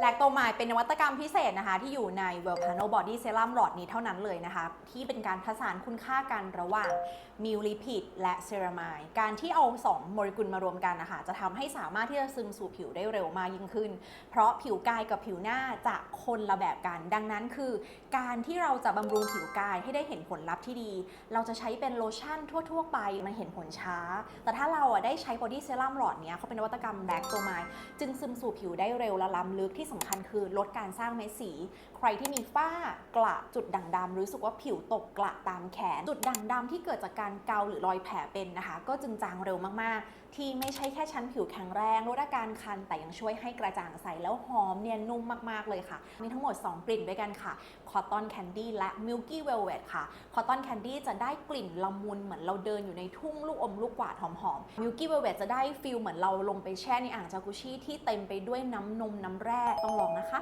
แลคโตไมด์เป็นนวัตกรรมพิเศษนะคะ ที่อยู่ใน w e l p a n o Body Serum หลอดนี้เท่านั้นเลยนะคะ ที่เป็นการผสานคุณค่ากันระหว่างมิลลิพิดและเซรามายการที่เอา 2 โมเลกุลมารวมกันนะคะ จะทำให้สามารถที่จะซึมสู่ผิวได้เร็วมากยิ่งขึ้น เพราะผิวกายกับผิวหน้าจะคนละแบบกัน ดังนั้นคือ การที่เราจะบำรุงผิวกายให้ได้เห็นผลลัพธ์ที่ดี เราจะใช้เป็นโลชั่นทั่ว ๆ ไปมันเห็นผลช้า แต่ถ้าเราอะได้ใช้บอดี้เซรั่มหลอดนี้เขาเป็นนวัตกรรมแบล็กตัวไมล์จึงซึมสู่ผิวได้เร็วและล้ำลึกที่สำคัญคือลดการสร้างเม็ดสี ใครที่มีฝ้ากระจุดด่างดำรู้สึกว่าผิวตกกระตามแขน จุดด่างดำที่เกิดจากการเกาหรือรอยแผลเป็นนะคะ ก็จึงจางเร็วมากๆ ที่ไม่ใช่แค่ชั้นผิวแข็งแรงลดอาการคัน แต่ยังช่วยให้กระจ่างใสแล้วหอมเนียนนุ่มมากๆเลยค่ะ มีทั้งหมด 2 กลิ่นด้วยกันค่ะ Cotton Candy และ Milky Velvet ค่ะ Cotton Candy จะได้กลิ่นละมุนเหมือนเราเดินอยู่ในทุ่งลูกอมลูกกวาดหอมๆ Milky Velvet จะได้ฟีลเหมือนเราลงไปแช่ในอ่างจากุชิที่เต็มไปด้วยน้ำนมน้ำแร่ต้องลองนะคะ